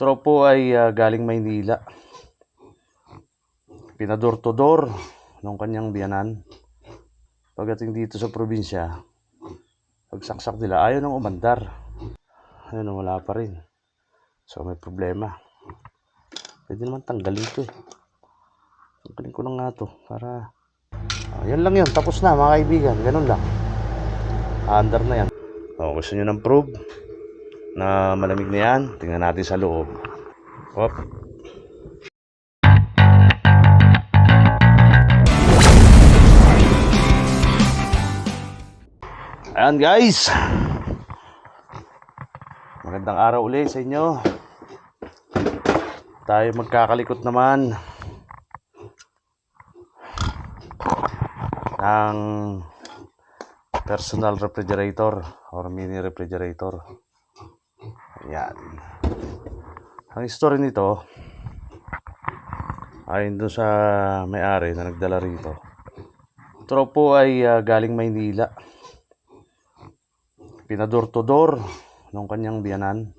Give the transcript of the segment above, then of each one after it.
Tropo ay ah, galing Maynila. Pinador to door nung kanyang biyanan. Pagdating dito sa probinsya, pagsaksak nila, ayaw nang umandar. Ayun, wala pa rin. So may problema. Pwede naman tanggalin to eh. Tanggalin ko lang nga to para... Ah, yan lang yun. Tapos na mga kaibigan. Ganun lang. Under na yan. Oh, gusto nyo ng probe na malamig na yan? Tingnan natin sa loob. Hop. Ayan guys. Magandang araw ulit sa inyo. Tayo magkakalikot naman ng personal refrigerator or mini refrigerator. Ayan. Ang story nito ayon doon sa may-ari na nagdala rito. Tropo ay ah, galing Maynila. Pinador to door nung kanyang biyanan.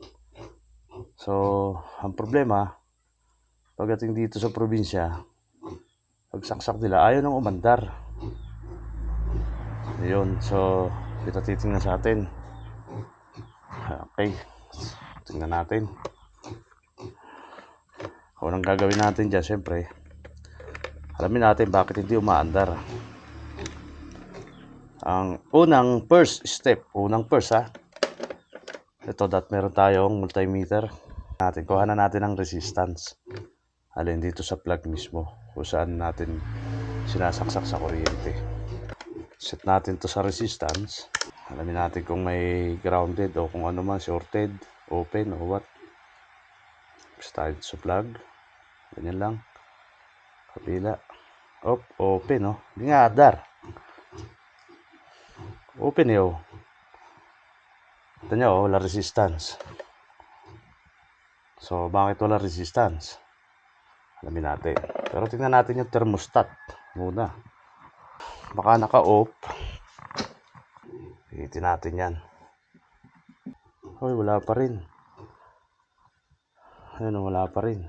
So, ang problema, pagdating dito sa probinsya, pagsaksak nila, ayaw nang umandar. Ayun, so, kita titingnan sa atin. Okay, tingnan natin. Unang gagawin natin dyan, syempre, alamin natin bakit hindi umaandar. Ang unang first step, unang first ha, ito dat meron tayong multimeter. Natin, kuha na natin ang resistance. Alin dito sa plug mismo, kung saan natin sinasaksak sa kuryente. Set natin to sa resistance. Alamin natin kung may grounded o kung ano man, shorted, open o what. Basta sa plug. Ganyan lang. Kabila. Op, open oh. Hindi nga adar. Open eh oh. Ito nyo, oh, wala resistance. So, bakit wala resistance? Alamin natin. Pero tingnan natin yung thermostat muna. Baka naka-off. Hihitin natin yan. Hoy, wala pa rin. Ayun, wala pa rin.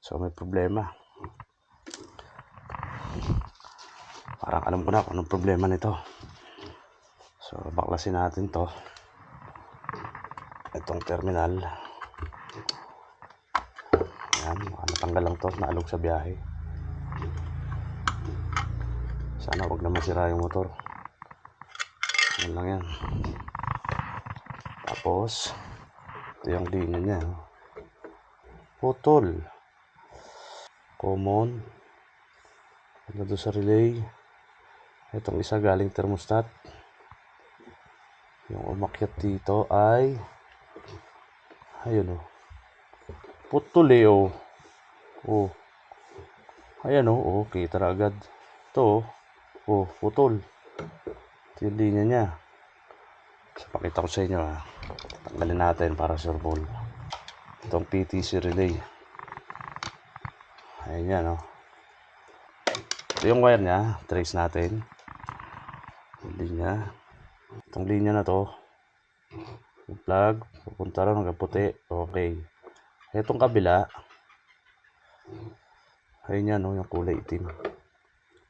So, may problema. Parang alam ko na kung anong problema nito. So, baklasin natin to. Itong terminal. Yan, baka natanggal lang to. Naalog sa biyahe. Sana wag na masira yung motor. Yan lang yan. Tapos, ito yung linya niya. Putol. Common. Ano doon sa relay. Itong isa galing thermostat. Yung umakyat dito ay ayun oh. Putol eh oh. Oh. Ayan oh, oh kita agad. Ito oh. Oh, putol. Ito yung linya niya. So, pakita ko sa inyo ha. Tanggalin natin para sure ball. Itong PTC relay. Ayan yan oh. Ito yung wire niya. Trace natin. Yung linya. Itong linya na to. Yung plug. Pupunta rin hanggang puti. Okay. Itong kabila. Ayun yan, oh, yung kulay itim.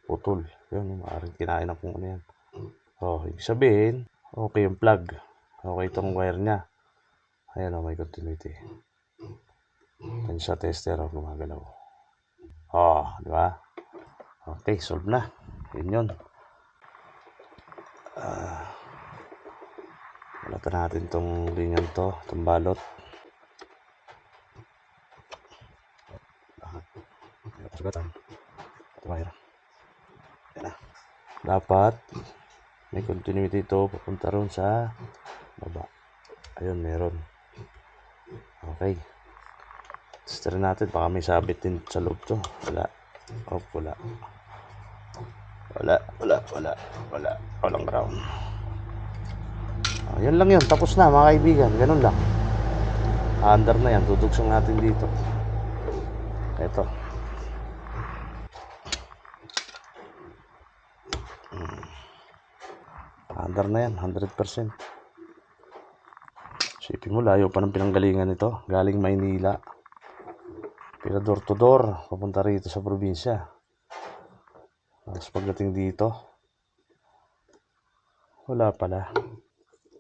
Putol. Yun, maaaring kinain ng kung ano yan. Oh, ibig sabihin, okay yung plug. Okay itong wire niya. Ayan, oh, may continuity. Yan sa tester, oh, gumagalaw. Oh, di ba? Okay, solve na. Yun yun. Ah, balatan natin tong linyang to, itong balot. Sugatan. Ito wire. Yan na. Dapat may continuity ito papunta ron sa baba. Ayun, meron. Okay. Tester natin. Baka may sabit din sa loob to. Wala. Oh, wala. Wala, wala, wala, wala. Walang ground. Ah, yan lang yun. Tapos na mga kaibigan. Ganun lang. Under na yan. Tutugsong natin dito. Ito. Under na yan. 100%. Isipin mo, layo pa ng pinanggalingan nito. Galing Maynila. Pila door to door. Papunta rito sa probinsya. Tapos pagdating dito, wala pala.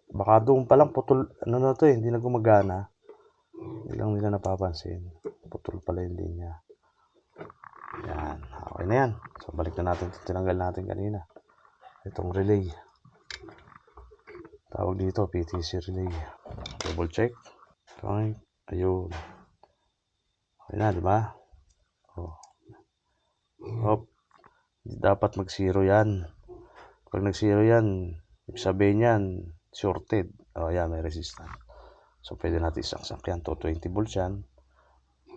Baka doon pa lang putol, ano na to eh, hindi na gumagana. Hindi lang nila napapansin. Putol pala yung linya. Yan, okay na yan. So balik na natin tinanggal natin kanina. Itong relay. Tawag dito, PTC relay. Double check. Okay, ayun. Okay na, di ba? Oh. Hop. Dapat mag-zero yan. Pag nag-zero yan, ibig sabihin yan, shorted. O, oh, yan, may resistance. So, pwede natin isaksak yan. 220 volts yan.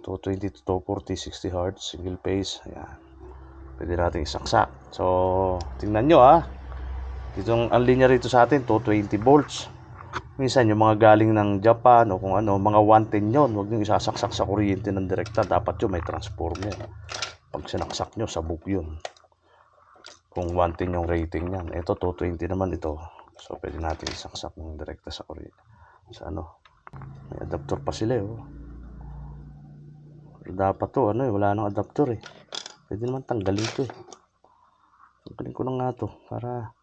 220 to 240, 60 hertz, single phase. Ayan. Pwede natin isaksak. So, tingnan nyo ah. Ditong, ang linya rito sa atin, 220 volts. Minsan, yung mga galing ng Japan o kung ano, mga 110 yun. Huwag nyo isasaksak sa kuryente ng direkta. Dapat yun, may transformer. Pag sinaksak nyo, sabog yun. Kung 110 yung rating niyan. Ito, 220 naman ito. So, pwede natin isaksak ng direkta sa kuryente. Sa ano. May adapter pa sila eh. Oh. Dapat to, ano eh, wala nang adapter eh. Pwede naman tanggalin to eh. Tanggalin ko lang nga to para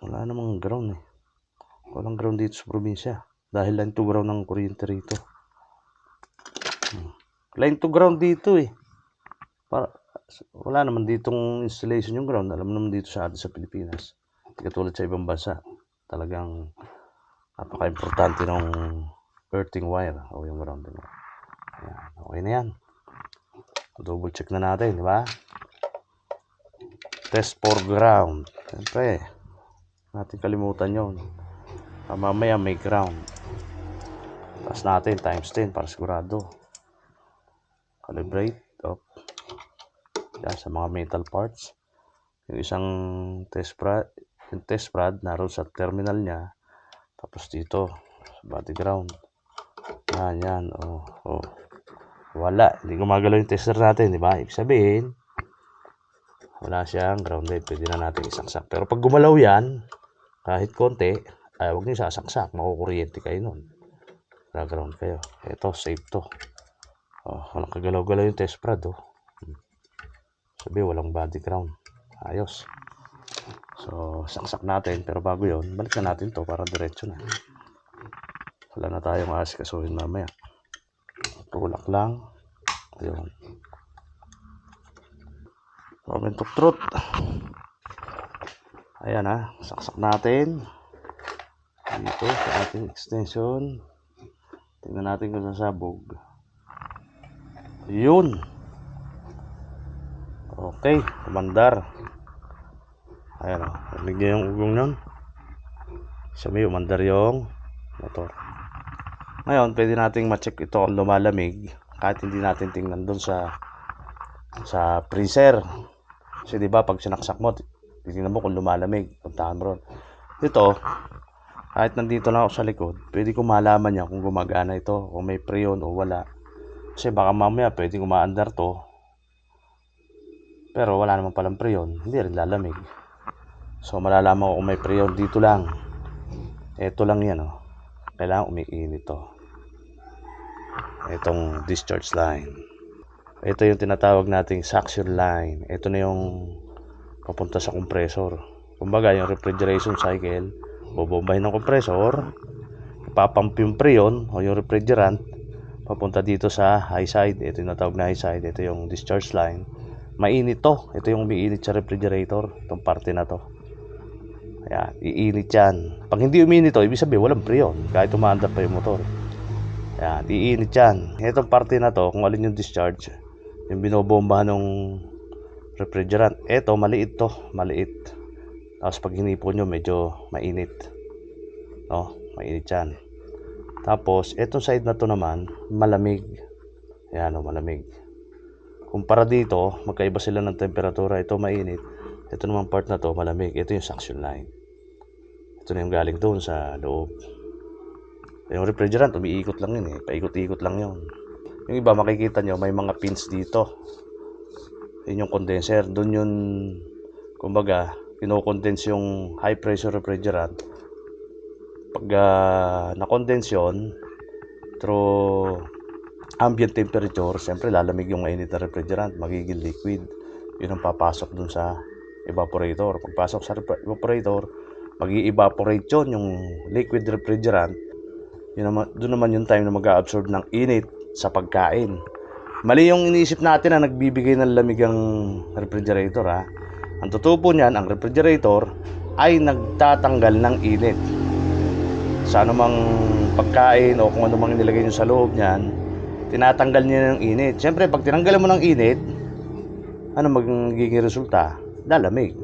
wala namang ground eh. Walang ground dito sa probinsya. Dahil line to ground ng kuryente rito. Hmm. Line to ground dito eh. Para, wala naman ditong installation yung ground. Alam naman dito sa atin sa Pilipinas. Katulad sa ibang bansa. Talagang napaka-importante ng earthing wire o yung ground. Diba? Ayan, okay na yan. Double check na natin, di ba? Test for ground. Siyempre, natin kalimutan yon. Ah, mamaya may ground. Tapos natin times 10 para sigurado. Calibrate. Up. Yan sa mga metal parts. Yung isang test rod, yung test rod naroon sa terminal niya. Tapos dito, sa body ground. Yan, yan. Oh, oh. Wala. Hindi gumagalaw yung tester natin, di ba? Ibig sabihin, wala siyang grounded. Pwede na natin isaksak. Pero pag gumalaw yan, kahit konti, ay huwag niyo sasaksak. Makukuryente kayo nun. Na-ground kayo. Ito, safe to. Oh, walang kagalaw-galaw yung test prod, oh. Sabi, walang body ground. Ayos. So, saksak natin. Pero bago yon balik na natin to para diretso na. Wala na tayong aasikasuhin mamaya. Tulak lang. Ayun. Moment of truth. Ayan ha. Saksak natin. Dito sa ating extension. Tingnan natin kung sasabog. Yun. Okay. Umandar. Ayan o. Narinig niyo yung ugong nun? Sabi, umandar yung motor. Ngayon, pwede nating ma-check ito kung lumalamig kahit hindi natin tingnan doon sa sa freezer. Kasi 'di ba pag sinaksak mo, titingnan mo kung lumalamig, puntahan mo ron. Ito, kahit nandito lang ako sa likod, pwede ko malaman niya kung gumagana ito, kung may preon o wala. Kasi baka mamaya pwede umaandar to, pero wala naman palang preon, hindi rin lalamig. So malalaman ko kung may preon dito lang. Ito lang yan oh. Kailangan umiinit to. Itong discharge line. Ito yung tinatawag nating suction line. Ito na yung papunta sa compressor. Kumbaga yung refrigeration cycle, bubombahin ng compressor, ipapump yung preon o yung refrigerant papunta dito sa high side. Ito yung natawag na high side. Ito yung discharge line. Mainit to. Ito yung umiinit sa refrigerator. Itong parte na to. Ayan, iinit yan. Pag hindi uminit to, ibig sabihin walang preon. Kahit umaandar pa yung motor. Ayan, iinit yan. Itong parte na to, kung alin yung discharge, yung binobomba ng refrigerant. Ito, maliit to. Maliit. Tapos pag hinipon nyo, medyo mainit. No, mainit yan. Tapos, etong side na to naman, malamig. Ayan, o, malamig. Kumpara dito, magkaiba sila ng temperatura. Ito mainit. Ito naman part na to, malamig. Ito yung suction line. Ito na yung galing doon sa loob. Yung refrigerant, umiikot lang yun eh. Paikot-ikot lang yun. Yung iba, makikita nyo, may mga pins dito. Yun yung condenser. Doon yun, kumbaga, kinocondense yung high pressure refrigerant pag ah, na-condense yun, through ambient temperature, siyempre lalamig yung mainit na refrigerant, magiging liquid. Yun ang papasok dun sa evaporator. Pagpasok sa evaporator, mag evaporate yun, yung liquid refrigerant. Yun naman, doon naman yung time na mag-absorb ng init sa pagkain. Mali yung iniisip natin na nagbibigay ng lamig ang refrigerator ha. Ang totoo po niyan, ang refrigerator ay nagtatanggal ng init. Sa anumang pagkain o kung ano mang nilagay nyo sa loob niyan, tinatanggal niya ng init. Siyempre, pag tinanggalan mo ng init, ano magiging resulta? Lalamig.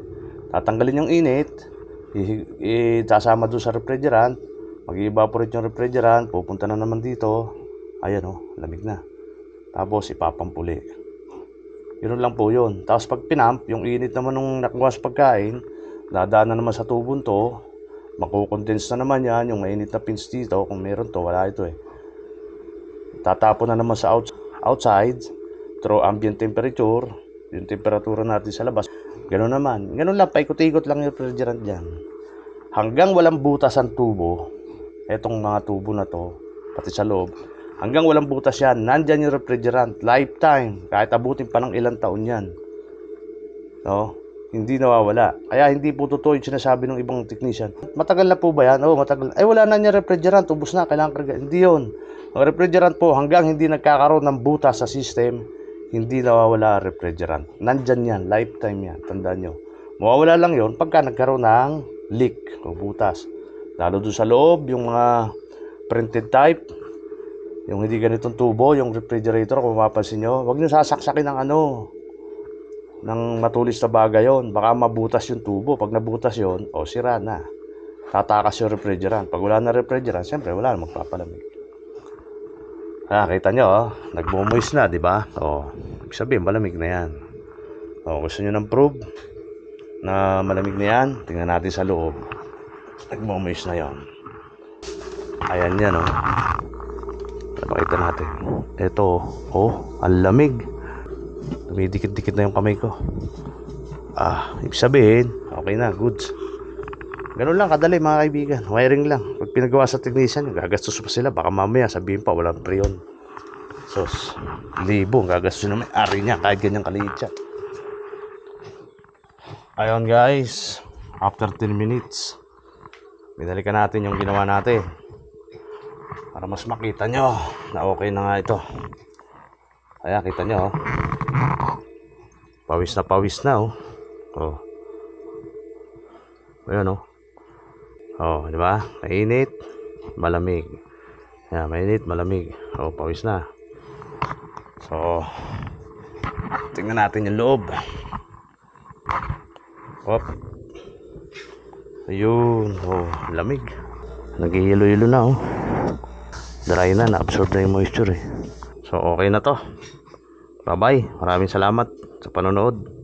Tatanggalin yung init, itasama doon sa refrigerant, mag-evaporate yung refrigerant, pupunta na naman dito, ayan o, lamig na. Tapos ipapampuli. Yun lang po yun. Tapos pag pinamp, yung init naman nung nakuha sa pagkain, dadaan na naman sa tubon to, makukondense na naman yan, yung mainit na pins dito, kung meron to, wala ito eh. Tatapon na naman sa outs- outside, through ambient temperature, yung temperatura natin sa labas. Ganun naman. Ganun lang, paikot-ikot lang yung refrigerant dyan. Hanggang walang butas ang tubo, etong mga tubo na to, pati sa loob, hanggang walang butas yan, nandyan yung refrigerant, lifetime, kahit abutin pa ng ilang taon yan. No? Hindi nawawala. Kaya hindi po totoo yung sinasabi ng ibang technician. Matagal na po ba yan? Oo, matagal. Ay, wala na niya refrigerant. Ubus na. Kailangan karga. Hindi yun. Ang refrigerant po, hanggang hindi nagkakaroon ng butas sa system, hindi nawawala refrigerant. Nandyan yan. Lifetime yan. Tandaan nyo. Mawawala lang yon pagka nagkaroon ng leak o butas. Lalo doon sa loob, yung mga printed type, yung hindi ganitong tubo, yung refrigerator, kung mapapansin nyo, huwag nyo sasaksakin ng ano, ng matulis na bagay yon baka mabutas yung tubo. Pag nabutas yon o sira na. Tatakas yung refrigerant. Pag wala na refrigerant siyempre wala na magpapalamig ah kita nyo oh, nagmumoist na di ba? Oh, ibig sabihin malamig na yan. Oh, gusto nyo ng proof na malamig na yan? Tingnan natin sa loob. Nagmumoist na yon ayan yan oh Napakita natin. Ito, oh, ang lamig. Dumidikit-dikit na yung kamay ko. Ah, ibig sabihin, okay na, goods. Ganun lang, kadali mga kaibigan. Wiring lang. Pag pinagawa sa technician, gagastos pa sila. Baka mamaya sabihin pa, walang preyon. Sos, libo, gagastos na may ari niya, kahit ganyang kaliit siya. Ayun guys, after 10 minutes, binalikan natin yung ginawa natin. Para mas makita nyo na okay na nga ito. Kaya kita nyo, oh. Pawis na pawis na, oh. Oh. Ayan, oh. Oh, di ba? Mainit, malamig. Ayan, mainit, malamig. Oh, pawis na. So, tingnan natin yung loob. Hop. Ayun, oh, lamig. Nagihilo-hilo na, oh. Dry na, na-absorb na yung moisture, eh. So, okay na to. Bye-bye. Maraming salamat sa panonood.